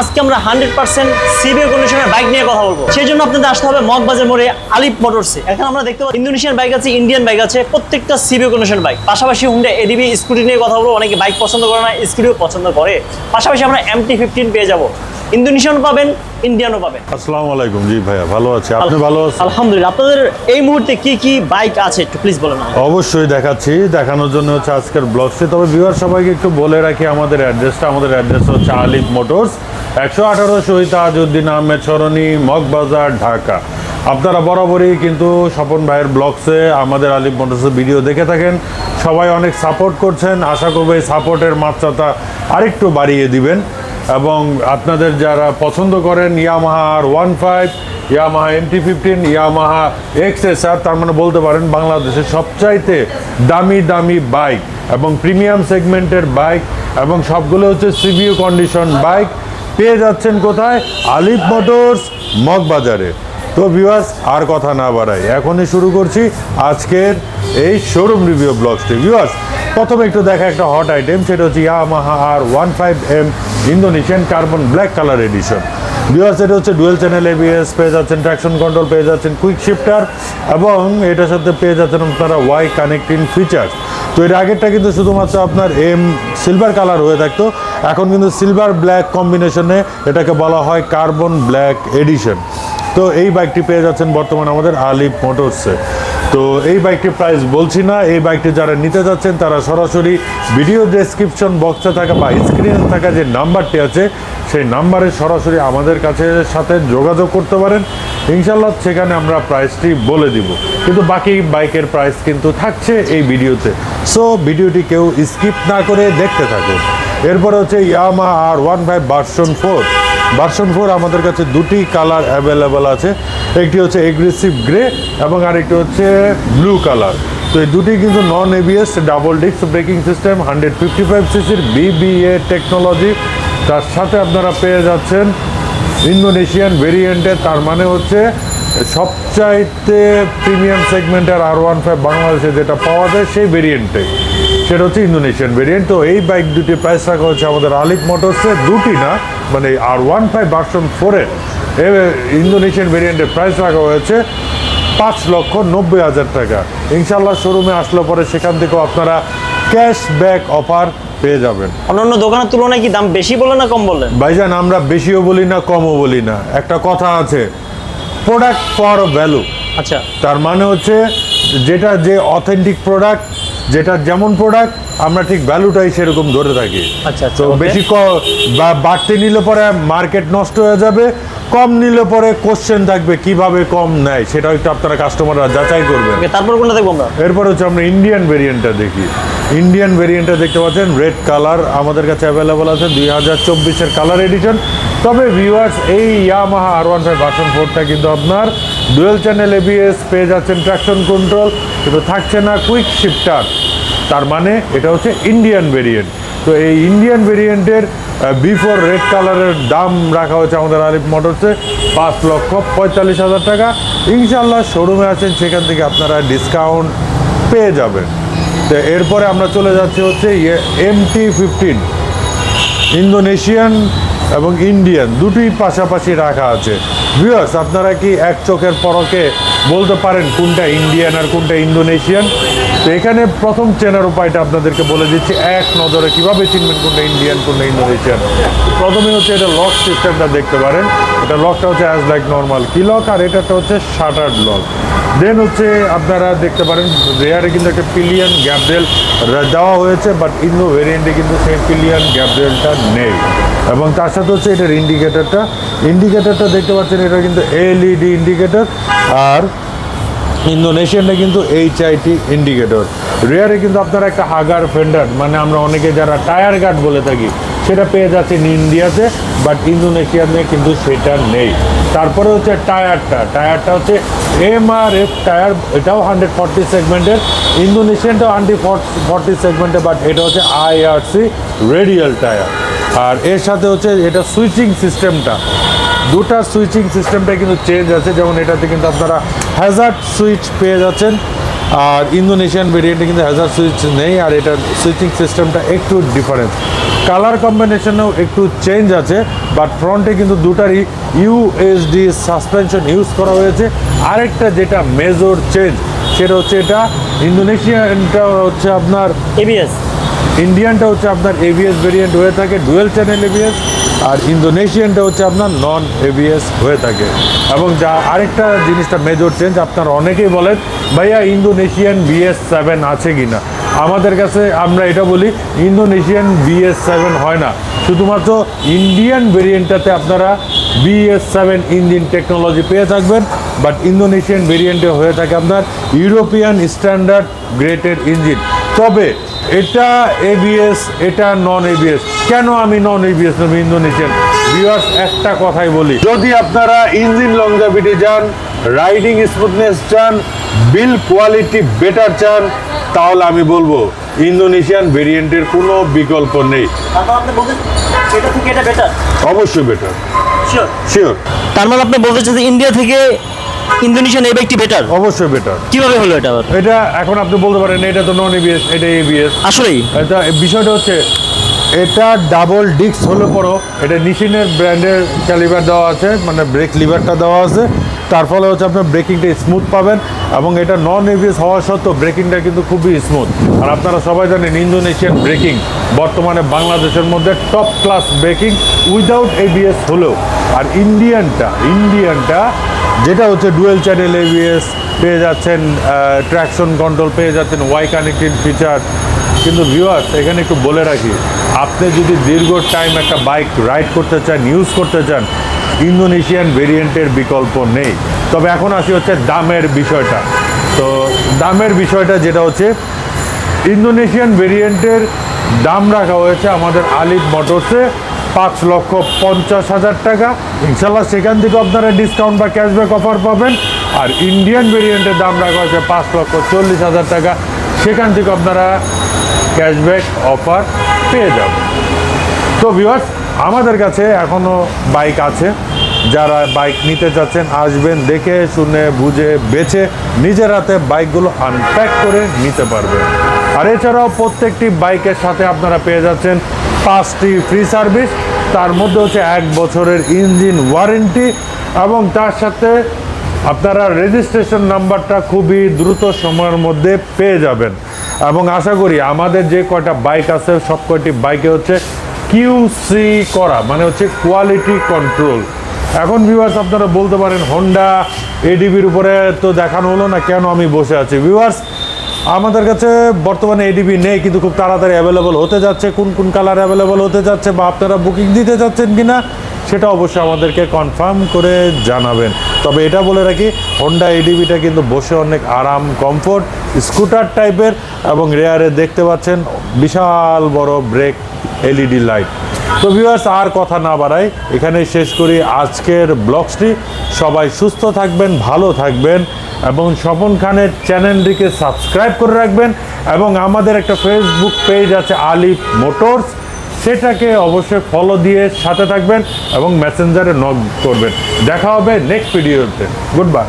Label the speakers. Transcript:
Speaker 1: আজকে আমরা hundred percent সিবিও কন্ডিশনের বাইক নিয়ে কথা বলব। সেই জন্য আপনাদের আসতে হবে মগবাজার মোড়ে আলিপ মোটরসে। এখন আমরা দেখতে পাচ্ছি ইন্দোনেশিয়ান বাইক আছে ইন্ডিয়ান বাইক আছে প্রত্যেকটা সিবিও কন্ডিশন বাইক। পাশাপাশি হুন্ডা এডিবি স্কুটি নিয়ে কথা বলব অনেকে বাইক পছন্দ করে না স্কুটিও পছন্দ করে। পাশাপাশি আমরা এমটি ফিফটিন পেয়ে যাব। ইন্দোনেশিয়ান পাবেন ইন্ডিয়ানও পাবেন।
Speaker 2: আসসালামু আলাইকুম জি ভাইয়া ভালো আছি। আপনি ভালো আছেন?
Speaker 1: আলহামদুলিল্লাহ। আপনাদের এই মুহূর্তে কি কি বাইক আছে একটু প্লিজ বলেন
Speaker 2: অবশ্যই দেখাচ্ছি। দেখানোর জন্য হচ্ছে আজকের ব্লগসে তবে ভিউয়ার সবাইকে একটু বলে রাখি আমাদের অ্যাড্রেসটা আমাদের অ্যাড্রেস হচ্ছে আলিফ মোটরস। একশো আঠারো শহীদ তাজউদ্দিন আহমেদ সরণি, মগবাজার, ঢাকা। আপনারা বরাবরই কিন্তু স্বপন ভাইয়ের ব্লগসে আমাদের আলিফ মোটরসের ভিডিও দেখে থাকেন। সবাই অনেক সাপোর্ট করছেন। আশা করব এই সাপোর্টের মাত্রাটা আরেকটু বাড়িয়ে দিবেন। এবং আপনাদের যারা পছন্দ করেন Yamaha R one five, Yamaha MT fifteen, Yamaha X S R, তার মানে বলতে পারেন বাংলাদেশের সবচাইতে দামি দামি বাইক এবং প্রিমিয়াম সেগমেন্টের বাইক এবং সবগুলো হচ্ছে সিভিউ কন্ডিশন বাইক পেয়ে যাচ্ছেন কোথায়? আলিফ মোটরস, মগবাজারে। তো ভিউয়ার্স আর কথা না বাড়াই, এখনই শুরু করছি আজকের এই শোরুম রিভিউ ব্লগসটি ভিউয়ার্স প্রথমে একটু দেখা একটা হট আইটেম সেটা হচ্ছে Yamaha R one five M Indonesian carbon black colour edition viewers এটা হচ্ছে ডুয়েল চ্যানেল এবিএস পেয়ে যাচ্ছেন ট্র্যাকশন কন্ট্রোল পেয়ে যাচ্ছেন কুইক শিফটার এবং এটার সাথে পেয়ে যাচ্ছেন আপনারা ওয়াই কানেক্টিং ফিচার্স তো এর আগেরটা কিন্তু শুধুমাত্র আপনার এম সিলভার কালার হয়ে থাকতো। এখন কিন্তু সিলভার ব্ল্যাক কম্বিনেশনে এটাকে বলা হয় কার্বন ব্ল্যাক এডিশন তো এই বাইকটি পেয়ে যাচ্ছেন বর্তমানে আমাদের আলিফ মোটরসে তো এই বাইকটির প্রাইস বলছি না, এই বাইকটি যারা নিতে যাচ্ছেন তারা সরাসরি ভিডিও ডেসক্রিপশন বক্সে থাকা বা স্ক্রিনে থাকা যে নাম্বারটি আছে, সেই নাম্বারে সরাসরি আমাদের কাছে সাথে যোগাযোগ করতে পারেন। ইনশাল্লাহ সেখানে আমরা প্রাইসটি বলে দিব। কিন্তু বাকি বাইকের প্রাইস কিন্তু থাকছে এই ভিডিওতে সো ভিডিওটি কেউ স্কিপ না করে দেখতে থাকুন। এরপরে হচ্ছে Yamaha R one five version four version four আমাদের কাছে দুটি কালার অ্যাভেলেবল আছে। একটি হচ্ছে এগ্রেসিভ গ্রে এবং আরেকটি হচ্ছে ব্লু কালার তো এই দুটি কিন্তু non ABS double disc braking system hundred fifty five সিসির বিবিএ টেকনোলজি তার সাথে আপনারা পেয়ে যাচ্ছেন ইন্দোনেশিয়ান ভেরিয়েন্টে তার মানে হচ্ছে সবচাইতে প্রিমিয়াম সেগমেন্টের আর ওয়ান ফাইভ বাংলাদেশে যেটা পাওয়া যায় সেই ভেরিয়েন্টে সেটা হচ্ছে ইন্দোনেশিয়ান ভেরিয়েন্ট তো এই বাইক দুটি প্রাইস রাখা হচ্ছে আমাদের আলিফ মোটরসে দুটি না মানে আর ওয়ান ফাইভ ভার্সন ফোরের ইন্দোনেশিয়ান ভেরিয়েন্টের প্রাইস রাখা হয়েছে পাঁচ লক্ষ নব্বই হাজার টাকা। ইনশাল্লাহ শোরুমে আসলে পরে সেখান থেকেও আপনারা ক্যাশব্যাক অফার পেয়ে যাবেন।
Speaker 1: অন্যান্য দোকানের তুলনায় কি দাম বেশি বলে না কম বললেন
Speaker 2: ভাইজান আমরা বেশিও বলি না কমও বলি না। একটা কথা আছে প্রোডাক্ট ফর ভ্যালু
Speaker 1: আচ্ছা।
Speaker 2: তার মানে হচ্ছে যেটা যে অথেন্টিক প্রোডাক্ট যেটা যেমন প্রোডাক্ট আমরা ঠিক ভ্যালুটাই সেরকম ধরে থাকি।
Speaker 1: আচ্ছা, আচ্ছা,
Speaker 2: তো বেশি বাড়তি নিলে পরে মার্কেট নষ্ট হয়ে যাবে কম নিলে পরে কোশ্চেন থাকবে কীভাবে কম নেয় সেটাও একটু আপনারা কাস্টমাররা যাচাই করবেন।
Speaker 1: তারপর কোনটা দেখব আমরা?
Speaker 2: এরপর হচ্ছে আমরা ইন্ডিয়ান ভেরিয়েন্টটা দেখি। ইন্ডিয়ান ভেরিয়েন্টটা দেখতে পাচ্ছেন রেড কালার আমাদের কাছে অ্যাভেলেবল আছে দুই হাজার চব্বিশের কালার এডিশন তবে ভিউয়ার্স এই Yamaha R one five version ফোরটা কিন্তু আপনার ডুয়েল চ্যানেল এবিএস পেয়ে যাচ্ছেন ট্র্যাকশন কন্ট্রোল কিন্তু থাকছে না কুইক শিফটার তার মানে এটা হচ্ছে ইন্ডিয়ান ভেরিয়েন্ট তো এই ইন্ডিয়ান ভেরিয়েন্টের বিফোর রেড কালারের দাম রাখা হয়েছে আমাদের আরিফ মোটরসে পাঁচ লক্ষ পঁয়তাল্লিশ হাজার টাকা। ইনশাল্লাহ শোরুমে আছেন, সেখান থেকে আপনারা ডিসকাউন্ট পেয়ে যাবেন। তো এরপরে আমরা চলে যাচ্ছি হচ্ছে এম টি ফিফটিন ইন্দোনেশিয়ান এবং ইন্ডিয়ান দুটোই পাশাপাশি রাখা আছে। ভিউয়ার্স আপনারা কি এক চোখের পরকে বলতে পারেন কোনটা ইন্ডিয়ান আর কোনটা ইন্দোনেশিয়ান তো এখানে প্রথম চেনার উপায়টা আপনাদেরকে বলে দিচ্ছি, এক নজরে কীভাবে চিনবেন কোনটা ইন্ডিয়ান কোনটা ইন্দোনেশিয়ান প্রথমে হচ্ছে এটা লক সিস্টেমটা দেখতে পারেন। এটা লকটা হচ্ছে অ্যাজ লাইক নর্মাল কি লক আর এটাটা হচ্ছে শাটার্ড লক দেন হচ্ছে আপনারা দেখতে পারেন রেয়ারে কিন্তু একটা পিলিয়ন গ্যাপডেল দেওয়া হয়েছে বাট ইন্দো ভেরিয়েন্টে কিন্তু সেই পিলিয়ন গ্যাপডেলটা নেই। এবং তার সাথে হচ্ছে এটার ইন্ডিকেটরটা ইন্ডিকেটরটা দেখতে পাচ্ছেন, এটা কিন্তু এলইডি ইন্ডিকেটর আর ইন্দোনেশিয়ানটা কিন্তু এইচ আইটি ইন্ডিকেটর রেয়ারে কিন্তু আপনারা একটা হাগার ফেন্ডার মানে আমরা অনেকে যারা টায়ার গার্ড বলে থাকি, সেটা পেয়ে যাচ্ছেন ইন্ডিয়াতে বাট ইন্দোনেশিয়াতে কিন্তু সেটা নেই। তারপরে হচ্ছে টায়ারটা টায়ারটা হচ্ছে এম আর এফ টায়ার এটাও হান্ড্রেড ফর্টি সেগমেন্টের ইন্দোনেশিয়ানটাও হান্ড্রেড ফর্টি সেগমেন্টে বাট এটা হচ্ছে আইআরসি রেডিয়াল টায়ার আর এর সাথে হচ্ছে এটা সুইচিং সিস্টেমটা দুটা সুইচিং সিস্টেমটা কিন্তু চেঞ্জ আছে। যেমন এটাতে কিন্তু আপনারা হ্যাজার্ড সুইচ পেয়ে যাচ্ছেন। আর ইন্দোনেশিয়ান ভেরিয়েন্টে কিন্তু হ্যাজার্ড সুইচ নেই আর এটার সুইচিং সিস্টেমটা একটু ডিফারেন্ট কালার কম্বিনেশনেও একটু চেঞ্জ আছে বাট ফ্রন্টে কিন্তু দুটারই ইউএসডি সাসপেনশন ইউজ করা হয়েছে। আরেকটা যেটা মেজর চেঞ্জ সেটা হচ্ছে এটা। ইন্দোনেশিয়ানটা হচ্ছে আপনার
Speaker 1: এবিএস
Speaker 2: ইন্ডিয়ানটা হচ্ছে আপনার এবিএস ভেরিয়েন্ট হয়ে থাকে ডুয়েল চ্যানেল এবিএস আর ইন্দোনেশিয়ানটা হচ্ছে আপনার নন এবিএস হয়ে থাকে। এবং যা আরেকটা জিনিসটা মেজর চেঞ্জ আপনারা অনেকেই বলেন, ভাইয়া, ইন্দোনেশিয়ান বিএস সেভেন আছে কি না আমাদের কাছে আমরা এটা বলি, ইন্দোনেশিয়ান বিএস সেভেন হয় না। শুধুমাত্র ইন্ডিয়ান ভেরিয়েন্টটাতে আপনারা বিএস সেভেন ইঞ্জিন টেকনোলজি পেয়ে থাকবেন বাট ইন্দোনেশিয়ান ভেরিয়েন্টে হয়ে থাকে আপনার ইউরোপিয়ান স্ট্যান্ডার্ড গ্রেটেড ইঞ্জিন তবে এটা এবিএস এটা নন এবিএস কেন আমি নন এবিএস নেব ইন্দোনেশিয়ান? ভিউয়ার্স একটা কথাই বলি। যদি আপনারা ইঞ্জিন লংজাভিটি চান রাইডিং স্মুথনেস চান বিল কোয়ালিটি বেটার চান তাহলে আমি বলব ইন্দোনেশিয়ান ভেরিয়েন্টের কোনো বিকল্প নেই। অবশ্যই বেটার
Speaker 1: শিওর তার মানে আপনি বলতে চাচ্ছেন ইন্ডিয়া থেকে ইন্দোনেশিয়ান এই বাইকটি বেটার
Speaker 2: অবশ্যই বেটার
Speaker 1: কীভাবে হলো এটা আবার?
Speaker 2: এটা এখন আপনি বলতে পারেন এটা তো নন এবিএস এটা এবিএস
Speaker 1: আসলেই?
Speaker 2: এটা বিষয়টা হচ্ছে এটা ডাবল ডিস্ক হলে পরও এটা নিশিনের ব্র্যান্ডের ক্যালিভার দেওয়া আছে মানে ব্রেক লিভারটা দেওয়া আছে। তার ফলে হচ্ছে আপনার ব্রেকিংটা স্মুথ পাবেন এবং এটা নন এভিএস হওয়া সত্ত্বেও ব্রেকিংটা কিন্তু খুবই স্মুথ আর আপনারা সবাই জানেন ইন্দোনেশিয়ান ব্রেকিং বর্তমানে বাংলাদেশের মধ্যে top class braking without ABS হলেও। আর ইন্ডিয়ানটা ইন্ডিয়ানটা যেটা হচ্ছে ডুয়েল চ্যানেল এবিএস পেয়ে যাচ্ছেন ট্র্যাকশন কন্ট্রোল পেয়ে যাচ্ছেন ওয়াই কানেক্টিং ফিচার কিন্তু ভিউয়ার্স এখানে একটু বলে রাখি, আপনি যদি দীর্ঘ টাইম একটা বাইক রাইড করতে চান ইউজ করতে চান ইন্দোনেশিয়ান ভেরিয়েন্টের বিকল্প নেই। তবে এখন আসি হচ্ছে দামের বিষয়টা। তো দামের বিষয়টা যেটা হচ্ছে ইন্দোনেশিয়ান ভেরিয়েন্টের দাম রাখা হয়েছে আমাদের আলিফ মোটরসে পাঁচ লক্ষ পঞ্চাশ হাজার টাকা। ইনশাল্লাহ সেখান থেকে আপনারা ডিসকাউন্ট বা ক্যাশব্যাক অফার পাবেন। আর ইন্ডিয়ান ভেরিয়েন্টের দাম রাখা হয়েছে পাঁচ লক্ষ চল্লিশ হাজার টাকা। সেখান থেকে আপনারা ক্যাশব্যাক অফার পেয়ে যাবেন। তো ভিওয়ার্স আমাদের কাছে এখনও বাইক আছে। যারা বাইক নিতে চাচ্ছেন আসবেন, দেখে, শুনে, বুঝে, বেছে, নিজের হাতে বাইকগুলো আনপ্যাক করে নিতে পারবেন। আর এছাড়াও প্রত্যেকটি বাইকের সাথে আপনারা পেয়ে যাচ্ছেন পাঁচটি ফ্রি সার্ভিস তার মধ্যে হচ্ছে এক বছরের ইঞ্জিন ওয়ারেন্টি এবং তার সাথে আপনারা রেজিস্ট্রেশন নাম্বারটা খুবই দ্রুত সময়ের মধ্যে পেয়ে যাবেন। এবং আশা করি আমাদের যে কয়টা বাইক আছে, সব কয়টি বাইকে হচ্ছে কিউসি করা মানে হচ্ছে কোয়ালিটি কন্ট্রোল এখন ভিউয়ার্স আপনারা বলতে পারেন হন্ডা এডিবির উপরে তো দেখানো হলো না, কেন আমি বসে আছি? ভিউয়ার্স আমাদের কাছে বর্তমানে এডিবি নেই, কিন্তু খুব তাড়াতাড়ি অ্যাভেলেবল হতে যাচ্ছে। কোন কোন কালার অ্যাভেলেবল হতে যাচ্ছে বা আপনারা বুকিং দিতে যাচ্ছেন কিনা, সেটা অবশ্যই আমাদেরকে কনফার্ম করে জানাবেন। তবে এটা বলে রাখি হন্ডা এডিবিটা কিন্তু বসে অনেক আরাম কমফোর্ট স্কুটার টাইপের এবং রেয়ারে দেখতে পাচ্ছেন, বিশাল বড় ব্রেক এলইডি লাইট। তো ভিউয়ার্স আর কথা না বাড়াই এখানে শেষ করি আজকের ব্লগসটি। সবাই সুস্থ থাকবেন, ভালো থাকবেন, এবং স্বপন খানের চ্যানেলটিকে সাবস্ক্রাইব করে রাখবেন, এবং আমাদের একটা ফেসবুক পেজ আছে আলিফ মোটরস। সেটাকে অবশ্যই ফলো দিয়ে সাথে থাকবেন এবং মেসেঞ্জারে নক করবেন। দেখা হবে নেক্সট ভিডিওতে গুড বাই